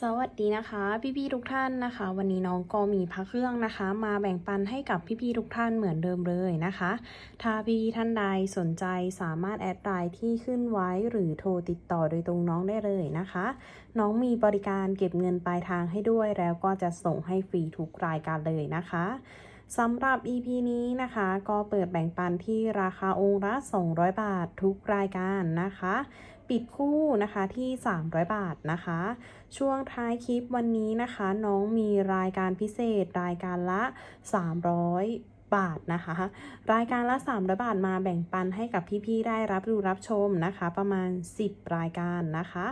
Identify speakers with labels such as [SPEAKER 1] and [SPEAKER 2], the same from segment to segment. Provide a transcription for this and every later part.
[SPEAKER 1] สวัสดีนะคะพี่ๆทุกท่านนะคะ วันนี้น้องก็มีพระเครื่องนะคะ มาแบ่งปันให้กับพี่ๆทุกท่านเหมือนเดิมเลยนะคะ ถ้าพี่ๆท่านใดสนใจสามารถแอดไลน์ที่ขึ้นไว้หรือโทรติดต่อโดยตรงน้องได้เลยนะคะ น้องมีบริการเก็บเงินปลายทางให้ด้วย แล้วก็จะส่งให้ฟรีทุกรายการเลยนะคะสำหรับ EP นี้นะคะ ก็เปิดแบ่งปันที่ราคาองค์ละ 200 บาททุกรายการนะคะ ปิดคู่นะคะที่ 300 บาทนะคะ ช่วงท้ายคลิปวันนี้นะคะ น้องมีรายการพิเศษรายการละ 300บาทนะคะ รายการละ300บาทมาแบ่งปันให้กับพี่ๆได้รับดูรับชมนะคะ ประมาณ 10 รายการนะคะ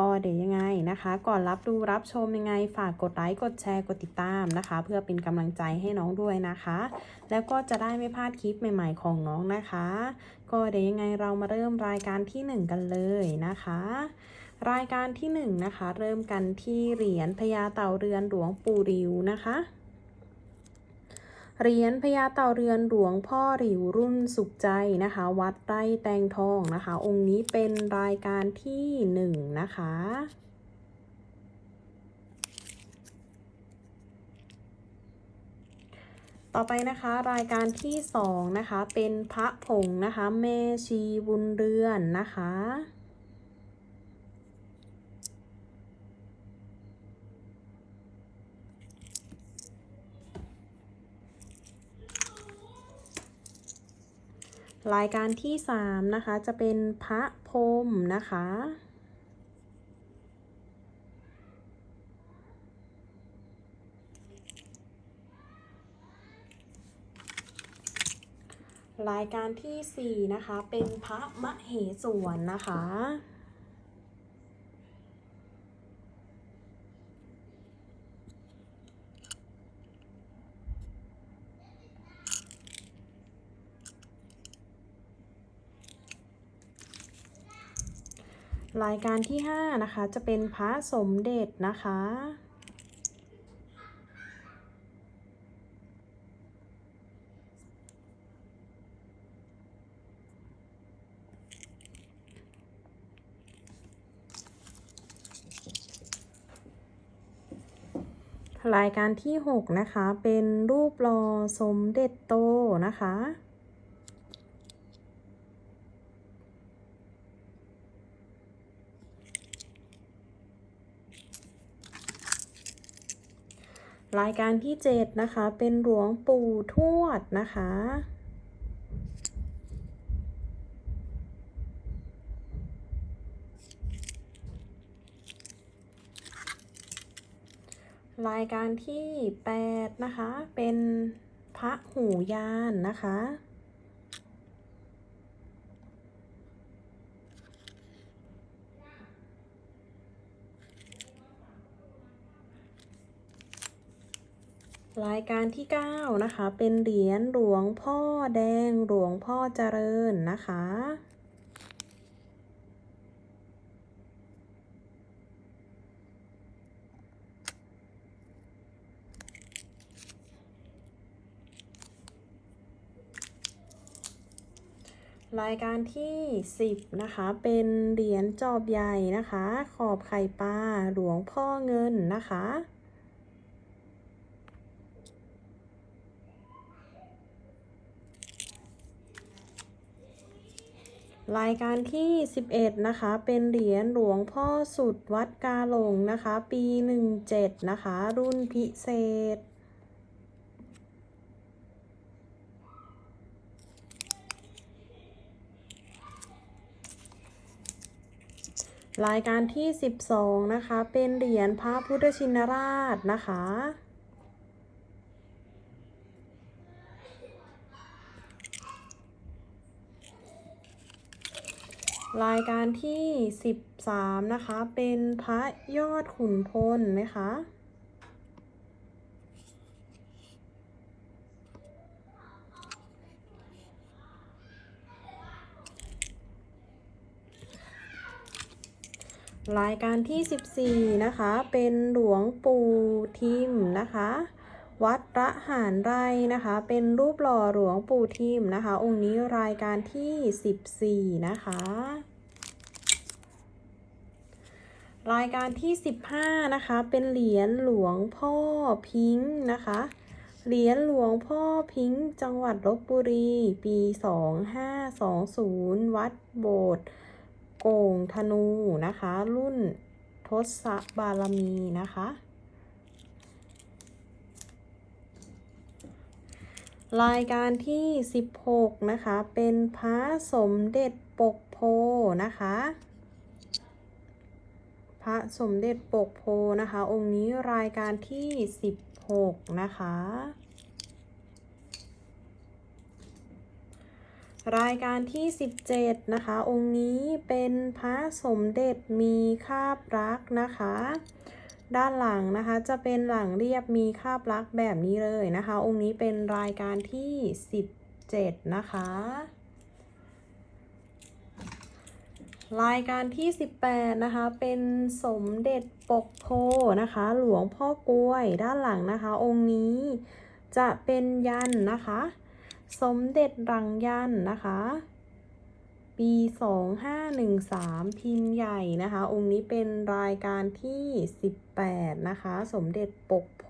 [SPEAKER 1] ก็เดี๋ยวยังไงนะคะ ก่อนรับดูรับชมยังไง ฝากกดไลค์กดแชร์กดติดตามนะคะ เพื่อเป็นกำลังใจให้น้องด้วยนะคะ แล้วก็จะได้ไม่พลาดคลิปใหม่ ๆ ของน้องนะคะ ก็เดี๋ยวยังไงเรามาเริ่มรายการที่ 1 กันเลยนะคะ รายการที่1นะคะ เริ่มกันที่เหรียญพญาเต่าเรือนหลวงปู่ริวนะคะเหรียญพญาเต่าเรือนหลวงพ่อหลิวรุ่นสุขใจนะคะ วัดไร่แตงทองนะคะ องค์นี้เป็นรายการที่หนึ่งนะคะ ต่อไปนะคะรายการที่สองนะคะเป็นพระผงนะคะแม่ชีบุญเรือนนะคะรายการที่สามนะคะ จะเป็นพระพรมนะคะ รายการที่สี่นะคะ เป็นพระมเหสวนนะคะ รายการที่ห้านะคะ จะเป็นพระสมเด็จนะคะ รายการที่ 6 นะคะ เป็นรูปรอสมเด็จโตนะคะ รายการที่ 7 นะคะ เป็นหลวงปู่ทวดนะคะ รายการที่ 8 นะคะ เป็นพระหูยานนะคะ รายการที่ 9 นะคะ เป็นเหรียญหลวงพ่อแดงหลวงพ่อเจริญนะคะ รายการที่ 10 นะคะ เป็นเหรียญจอบใหญ่นะคะ ขอบไข่ปลาหลวงพ่อเงินนะคะ รายการที่ 11 นะคะ เป็นเหรียญหลวงพ่อสุดวัดกาหลงนะคะ ปี 17 นะคะ รุ่นพิเศษ รายการที่ 12 นะคะ เป็นเหรียญพระพุทธชินราชนะคะ รายการที่ 13 นะคะ เป็นพระยอดขุนพลนะคะ รายการที่ 14 นะคะ เป็นหลวงปู่ทิมนะคะ วัดระหารไรนะคะ เป็นรูปหล่อหลวงปู่ทิมนะคะ องค์นี้รายการที่ 14 นะคะ รายการที่ 15 นะคะ เป็นเหรียญหลวงพ่อพิงค์นะคะ เหรียญหลวงพ่อพิงค์จังหวัดลบบุรี ปี 2520 วัดโบสถ์ ก่งธนูนะคะ รุ่นทศบารมีนะคะ รายการที่ 16 นะคะ เป็นพระสมเด็จปกโพนะคะ พระสมเด็จปกโพนะคะ องค์นี้รายการที่ 16 นะคะ รายการที่ 17 นะคะ องค์นี้เป็นพระสมเด็จมีคาบรักนะคะ ด้านหลังนะคะจะเป็นหลังเรียบมีคาบลักแบบนี้เลยนะคะ องค์นี้เป็นรายการที่ 17 นะคะ รายการที่ 18 นะคะ เป็นสมเด็จปกโพนะคะ หลวงพ่อกล้วยด้านหลังนะคะ องค์นี้จะเป็นยันนะคะ สมเด็จรังยันนะคะ ปี 2513 พิมพ์ใหญ่นะคะ องค์นี้เป็นรายการที่ 18 นะคะ สมเด็จปกโพ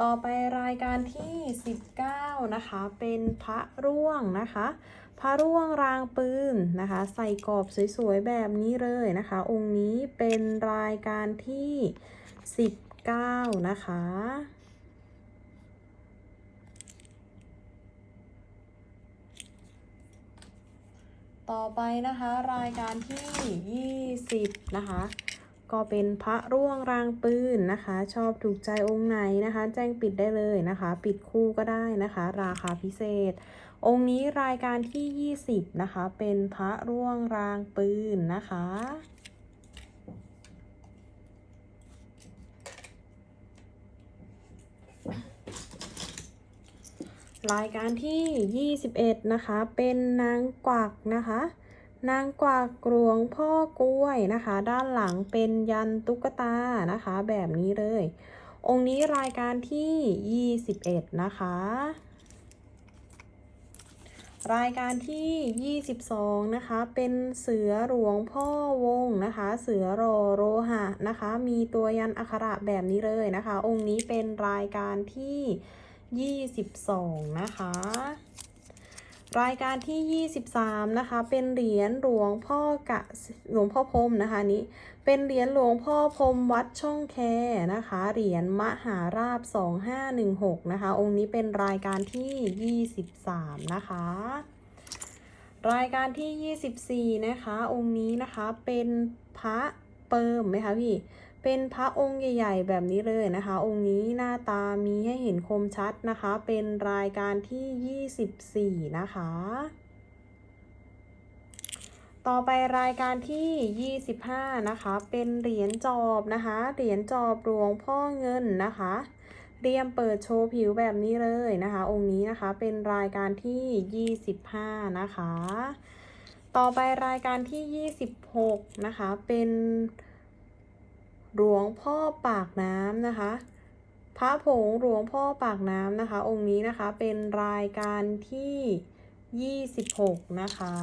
[SPEAKER 1] ต่อไปรายการที่ 19 นะคะ เป็นพระร่วงนะคะ พระร่วงรางปืนนะคะ ใส่กรอบสวยๆ แบบนี้เลยนะคะ องค์นี้เป็นรายการที่ 19 นะคะ ต่อไปนะคะรายการที่ 20 นะคะ ก็เป็นพระร่วงรางปืนนะคะ ชอบถูกใจองค์ไหนนะคะ แจ้งปิดได้เลยนะคะ ปิดคู่ก็ได้นะคะ ราคาพิเศษ องค์นี้รายการที่ 20 นะคะ เป็นพระร่วงรางปืนนะคะ รายการที่ 21 นะคะ เป็นนางกวักนะคะ นางกวักหลวงพ่อกล้วยนะคะ ด้านหลังเป็นยันตุ๊กตานะคะ แบบนี้เลย องค์นี้รายการที่ 21 นะคะ รายการที่ 22 นะคะ เป็นเสือหลวงพ่อวงนะคะ เสือรอโรหะนะคะ มีตัวยันอักขระแบบนี้เลยนะคะ องค์นี้เป็นรายการที่ 22 นะคะ รายการที่ 23 นะคะ เป็นเหรียญหลวงพ่อกะหลวงพ่อพรมนะคะนี้ เป็นเหรียญหลวงพ่อพรมวัดช่องแคนะคะ เหรียญมหาราบ 2516 นะคะ องค์นี้เป็นรายการที่ 23 นะคะรายการที่ 24 นะคะ องค์นี้นะคะ เป็นพระเปิมไหมคะพี่ เป็นพระองค์ใหญ่ ๆ แบบนี้เลยนะคะ องค์นี้หน้าตามีให้เห็นคมชัดนะคะ เป็นรายการที่ 24 นะคะ ต่อไปรายการที่ 25 นะคะ เป็นเหรียญจอบนะคะ เหรียญจอบหลวงพ่อเงินนะคะเตรียมเปิดโชว์ผิวแบบนี้เลยนะคะ องค์นี้นะคะเป็นรายการที่ 25 นะคะ ต่อไปรายการที่ 26 นะคะ เป็น หลวงพ่อปากน้ำนะคะ พระผงหลวงพ่อปากน้ำนะคะ องค์นี้นะคะเป็นรายการที่ 26 นะคะ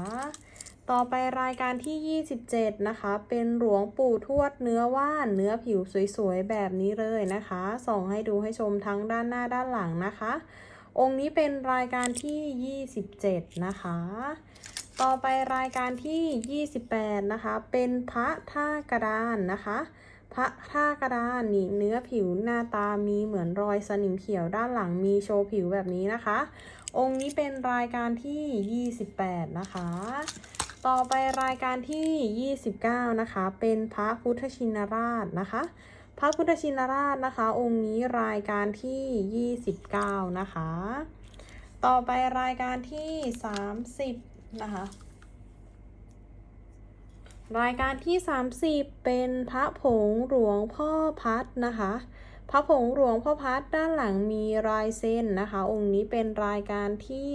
[SPEAKER 1] ต่อไปรายการที่ 27 นะคะ เป็นหลวงปู่ทวดเนื้อว่านเนื้อผิวสวยๆ แบบนี้เลยนะคะ ส่องให้ดูให้ชมทั้งด้านหน้าด้านหลังนะคะ องค์นี้เป็นรายการที่ 27 นะคะต่อไปรายการที่ 28 นะคะ เป็นพระท่ากระดานนะคะ พระท่ากระดานนี่เนื้อผิวหน้าตามีเหมือนรอยสนิมเขียวด้านหลังมีโชว์ผิวแบบนี้นะคะ องค์นี้เป็นรายการที่ 28 นะคะ ต่อไปรายการที่ 29 นะคะ เป็นพระพุทธชินราชนะคะ พระพุทธชินราชนะคะ องค์นี้รายการที่ 29 นะคะ ต่อไปรายการที่ 30 นะคะ รายการที่ 30 เป็นพระผงหลวงพ่อพัดนะคะ พระผงหลวงพ่อพัดด้านหลังมีลายเส้นนะคะ องค์นี้เป็นรายการที่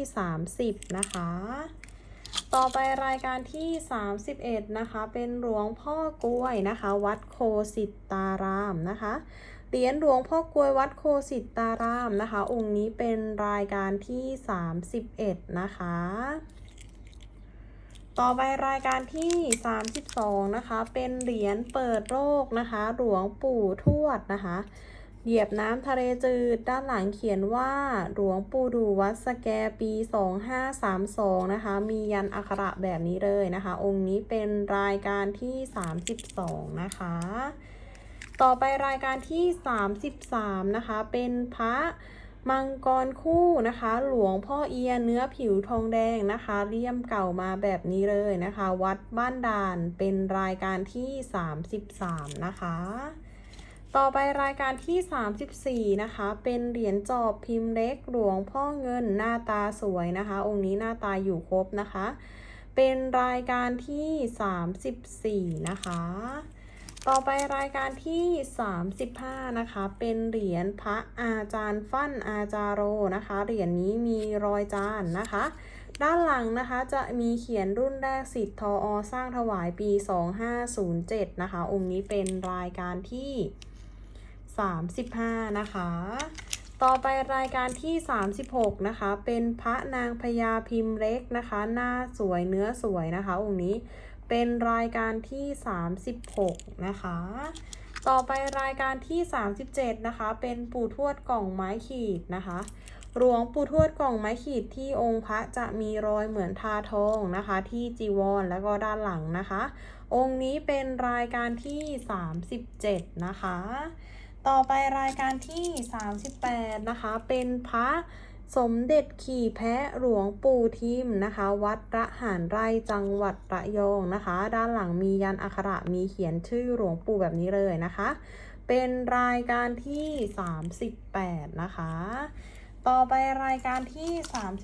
[SPEAKER 1] 30 นะคะ ต่อไปรายการที่ 31 นะคะ เป็นหลวงพ่อกล้วยนะคะ วัดโคสิตตารามนะคะเหรียญหลวงพ่อกล้วยวัดโคสิตารามนะคะ องค์นี้เป็นรายการที่ 31 นะคะ ต่อไปรายการที่ 32 นะคะ เป็นเหรียญเปิดโลกนะคะ หลวงปู่ทวดนะคะ เหยียบน้ำทะเลจืด ด้านหลังเขียนว่าหลวงปู่ดูวัดสแกปี 2532 นะคะ มียันอักขระแบบนี้เลยนะคะ องค์นี้เป็นรายการที่ 32 นะคะ ต่อไปรายการที่ 33 นะคะ เป็นพระ มังกรคู่นะคะ หลวงพ่อเอียเนื้อผิวทองแดงนะคะเลี่ยมเก่ามาแบบนี้เลยนะคะ วัดบ้านด่านเป็นรายการที่ 33 นะคะ ต่อไปรายการที่ 34 นะคะ เป็นเหรียญจอบพิมพ์เล็กหลวงพ่อเงินหน้าตาสวยนะคะ องค์นี้หน้าตาอยู่ครบนะคะ เป็นรายการที่ 34 นะคะ ต่อไปรายการที่ 35 นะคะ เป็นเหรียญพระอาจารย์ฟั่นอาจารโรนะคะ เหรียญนี้มีรอยจานนะคะ ด้านหลังนะคะจะมีเขียนรุ่นแรกสิทธิ์ทออสร้างถวายปี 2507 นะคะ องค์นี้เป็นรายการที่ 35 นะคะ ต่อไปรายการที่ 36 นะคะ เป็นพระนางพญาพิมพ์เล็กนะคะ หน้าสวยเนื้อสวยนะคะ องค์นี้ เป็นรายการที่ 36 นะคะ ต่อไปรายการที่ 37 นะคะ เป็นปู่ทวดกล่องไม้ขีดนะคะ หลวงปู่ทวดกล่องไม้ขีดที่องค์พระจะมีรอยเหมือนทาทองนะคะ ที่จีวรแล้วก็ด้านหลังนะคะ องค์นี้เป็นรายการที่ 37 นะคะ ต่อไปรายการที่ 38 นะคะ เป็นพระ สมเด็จขี่แพะหลวงปู่ทิมนะคะ วัดระหารไร่จังหวัดระยองนะคะ ด้านหลังมียันอักขระมีเขียนชื่อหลวงปู่แบบนี้เลยนะคะ เป็นรายการที่ 38 นะคะ ต่อไปรายการที่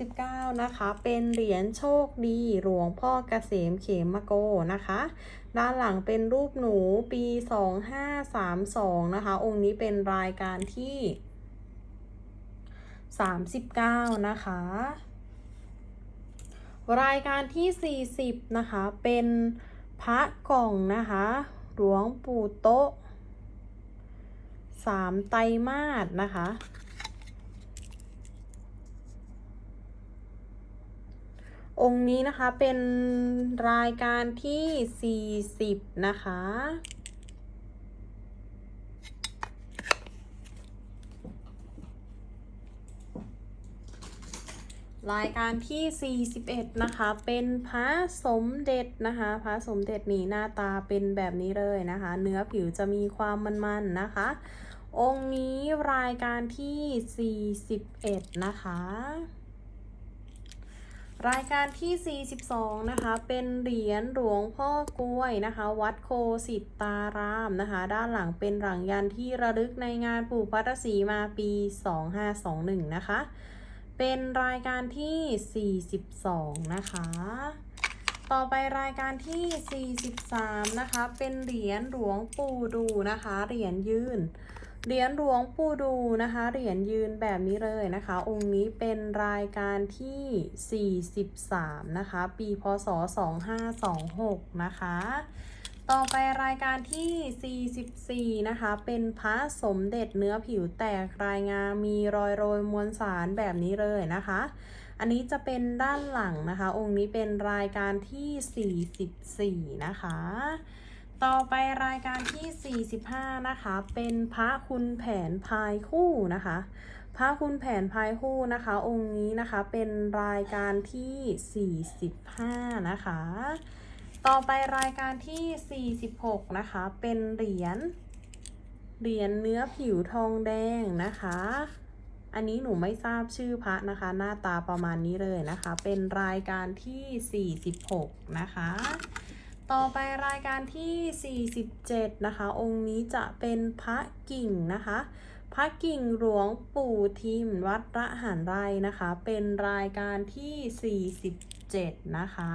[SPEAKER 1] 39 นะคะ เป็นเหรียญโชคดีหลวงพ่อเกษมเขมโกนะคะ ด้านหลังเป็นรูปหนูปี 2532 นะคะ องค์นี้เป็นรายการที่ 39 นะคะ รายการที่ 40 นะคะ เป็นพระกล่องนะคะ หลวงปู่โต๊ะสามไตรมาสนะคะ องค์นี้นะคะเป็นรายการที่ 40 นะคะ รายการที่ 41 นะคะ เป็นพระสมเด็จนะคะ พระสมเด็จนี่หน้าตาเป็นแบบนี้เลยนะคะ เนื้อผิวจะมีความมันๆนะคะ องค์นี้รายการที่ 41 นะคะ รายการที่ 42 นะคะ เป็นเหรียญหลวงพ่อกล้วยนะคะ วัดโคสิตารามนะคะ ด้านหลังเป็นหลังยันที่ระลึกในงานปู่พัทสีมาปี 2521 นะคะ เป็นรายการที่ 42 นะคะ ต่อไปรายการที่ 43 นะคะ เป็นเหรียญหลวงปู่ดูนะคะ เหรียญยืน เหรียญหลวงปู่ดูนะคะ เหรียญยืนแบบนี้เลยนะคะ องค์นี้เป็นรายการที่ 43 นะคะ ปีพศ 2526 นะคะ ต่อไปรายการที่ 44 นะคะ เป็นพระสมเด็จเนื้อผิวแตกรายงามมีรอยโรยมวลสารแบบนี้เลยนะคะ อันนี้จะเป็นด้านหลังนะคะ องค์นี้เป็นรายการที่ 44 นะคะ ต่อไปรายการที่ 45 นะคะ เป็นพระคุณแผนพายคู่นะคะพระคุณแผนพายคู่นะคะ องค์นี้นะคะเป็นรายการที่ 45 นะคะ ต่อไปรายการที่ 46 นะคะ เป็นเหรียญ เหรียญเนื้อผิวทองแดงนะคะ อันนี้หนูไม่ทราบชื่อพระนะคะ หน้าตาประมาณนี้เลยนะคะ เป็นรายการที่ 46 นะคะ ต่อไปรายการที่ 47 นะคะ องค์นี้จะเป็นพระกิ่งนะคะ พระกิ่งหลวงปู่ทิมวัดระหารไรนะคะ เป็นรายการที่ 47 นะคะ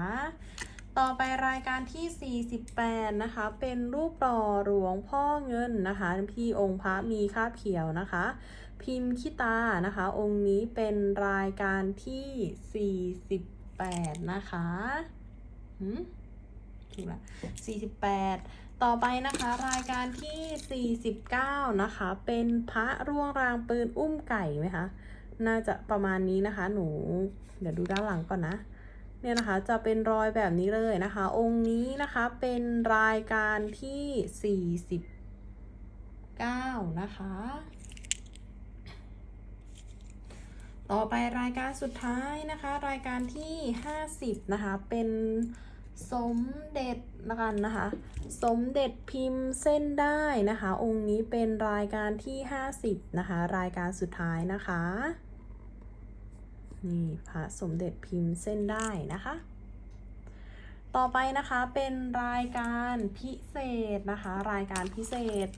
[SPEAKER 1] ต่อไปรายการที่ 48 นะคะ เป็นรูปหล่อหลวงพ่อเงินนะคะ พี่องค์พระมีคาบเขียวนะคะ พิมพ์ขี้ตานะคะ องค์นี้เป็นรายการที่ 48 นะคะหืมถูกละ48 ต่อไปนะคะ รายการที่ 49 นะคะ เป็นพระร่วงรางปืนอุ้มไก่ไหมคะ น่าจะประมาณนี้นะคะ หนู เดี๋ยวดูด้านหลังก่อนนะ เนี่ยนะคะจะเป็นรอยแบบนี้เลยนะคะ องค์นี้นะคะเป็นรายการที่ 49 นะคะ ต่อไปรายการสุดท้ายนะคะ รายการที่ 50 นะคะ เป็นสมเด็จละกันนะคะ สมเด็จพิมพ์เส้นได้นะคะ องค์นี้เป็นรายการที่ 50 นะคะ รายการสุดท้ายนะคะ นี่พระสมเด็จพิมพ์เส้นได้นะคะ ต่อไปนะคะเป็นรายการพิเศษนะคะ รายการพิเศษ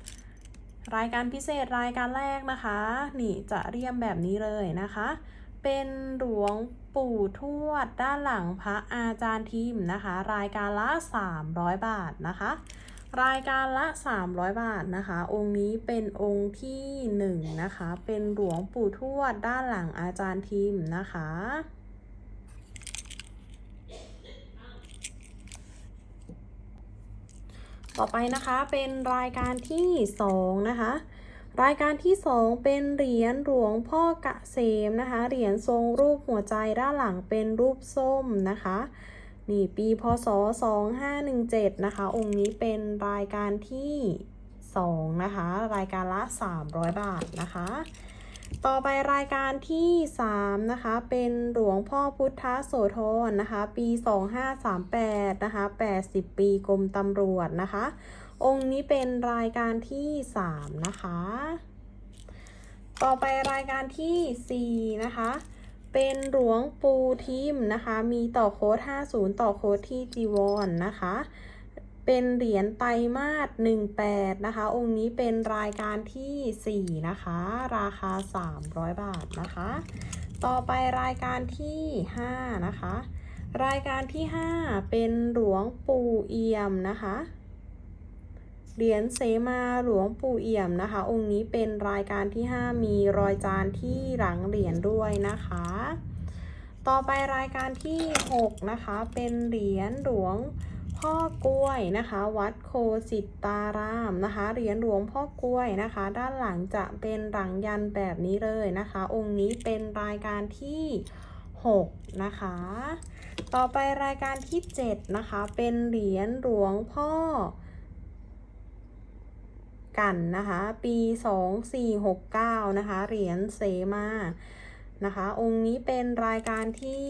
[SPEAKER 1] รายการพิเศษรายการแรกนะคะ นี่จะเรียมแบบนี้เลยนะคะ เป็นหลวงปู่ทวดด้านหลังพระอาจารย์ทิมนะคะ รายการละ 300 บาทนะคะ รายการละ 300 บาทนะคะ องค์นี้เป็นองค์ที่1นะคะ เป็นหลวงปู่ทวดด้านหลังอาจารย์ทิมนะคะ ต่อไปนะคะเป็นรายการที่ 2 นะคะ รายการที่ 2 เป็นเหรียญหลวงพ่อกะเสมนะคะ เหรียญทรงรูปหัวใจด้านหลังเป็นรูปส้มนะคะ นี่ปีพศ 2517 นะคะ องค์นี้เป็นรายการที่ 2 นะคะ รายการละ 300 บาทนะคะ ต่อไปรายการที่ 3 นะคะ เป็นหลวงพ่อพุทธโสธรนะคะ ปี 2538 นะคะ 80 ปีกรมตำรวจนะคะ องค์นี้เป็นรายการที่ 3 นะคะ ต่อไปรายการที่ 4 นะคะ เป็นหลวงปูทิมนะคะ มีต่อโค้ด50 ต่อโค้ดที่จีวรนนะคะ เป็นเหรียญไตรมาส18 นะคะ องค์นี้เป็นรายการที่ 4 นะคะ ราคา 300 บาทนะคะ ต่อไปรายการที่ 5 นะคะ รายการที่ 5 เป็นหลวงปู่เอี่ยมนะคะ เหรียญเสมาหลวงปู่เอี่ยมนะคะ องค์นี้เป็นรายการที่ 5 มีรอยจานที่หลังเหรียญด้วยนะคะ ต่อไปรายการที่ 6 นะคะ เป็นเหรียญหลวงพ่อกล้วยนะคะ วัดโคสิตารามนะคะเหรียญหลวงพ่อกล้วยนะคะ ด้านหลังจะเป็นหลังยันแบบนี้เลยนะคะ องค์นี้เป็นรายการที่ 6 นะคะ ต่อไปรายการที่ 7 นะคะ เป็นเหรียญหลวงพ่อ กันนะคะ ปี 2469 นะคะ เหรียญเสมานะคะ องค์นี้เป็นรายการที่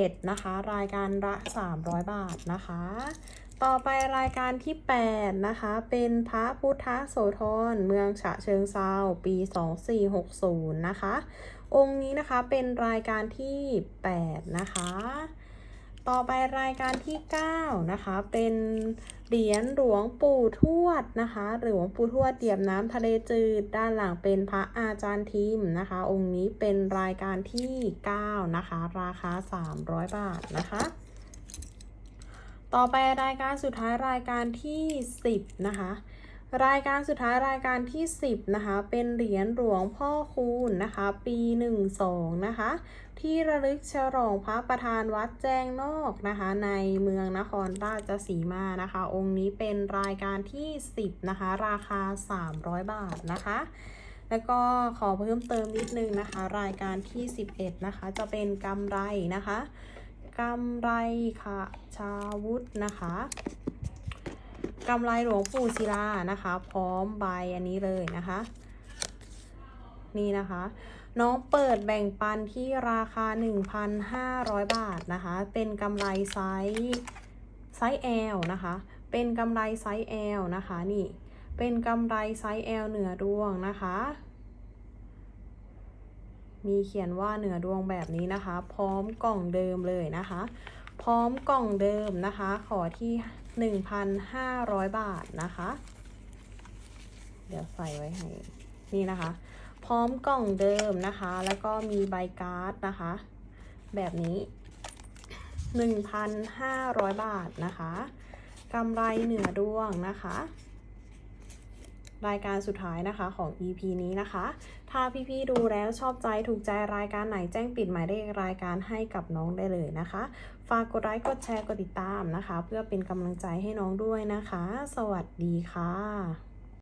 [SPEAKER 1] 7นะคะ รายการละ 300 บาทนะคะ ต่อไปรายการที่ 8 นะคะ เป็นพระพุทธโสธรเมืองฉะเชิงเซาปี 2460 นะคะ องค์นี้นะคะเป็นรายการที่ 8 นะคะ ต่อไปรายการที่ 9 นะคะ เป็นเหรียญหลวงปู่ทวดนะคะหลวงปู่ทวดเตียบน้ำทะเลจืด ด้านหลังเป็นพระอาจารย์ทิมนะคะ องค์นี้เป็นรายการที่ 9 นะคะ ราคา 300 บาทนะคะต่อไปรายการสุดท้ายรายการที่ 10 นะคะ รายการสุดท้ายรายการที่ 10 นะคะ เป็นเหรียญหลวงพ่อคูณนะคะ ปี 12 นะคะ ที่ระลึกฉลองพระประธานวัดแจ้งนอกนะคะ ในเมืองนครราชสีมานะคะ องค์นี้เป็นรายการที่ 10 นะคะ ราคา 300 บาทนะคะ แล้วก็ขอเพิ่มเติมนิดนึงนะคะ รายการที่ 11 นะคะ จะเป็นกำไรนะคะกำไรค่ะชาวุธนะคะกำไรหลวงปู่ศิลานะคะ พร้อมใบอันนี้เลยนะคะ นี่นะคะ น้องเปิดแบ่งปันที่ราคา 1,500 บาทนะคะ เป็นกำไรไซส์ไซส์ L นะคะ เป็นกำไรไซส์ L นะคะนี่ เป็นกำไรไซส์ L เหนือดวงนะคะ มีเขียนว่าเหนือดวงแบบนี้นะคะ พร้อมกล่องเดิมเลยนะคะ พร้อมกล่องเดิมนะคะ ขอที่ 1,500 บาทนะคะ เดี๋ยวใส่ไว้ให้ นี่นะคะ ร้อมกล่องเดิมนะคะ แล้วก็มีใบการ์ดนะคะ แบบนี้ 1,500 บาทนะคะกำไรเหนือดวงนะคะ รายการสุดท้ายนะคะของ EP นี้นะคะ ถ้าพี่ๆดูแล้วชอบใจถูกใจรายการไหนแจ้งปิดหมายเลขรายการให้กับน้องได้เลยนะคะ ฝากกดไลค์กดแชร์กดติดตามนะคะ เพื่อเป็นกำลังใจให้น้องด้วยนะคะ สวัสดีค่ะ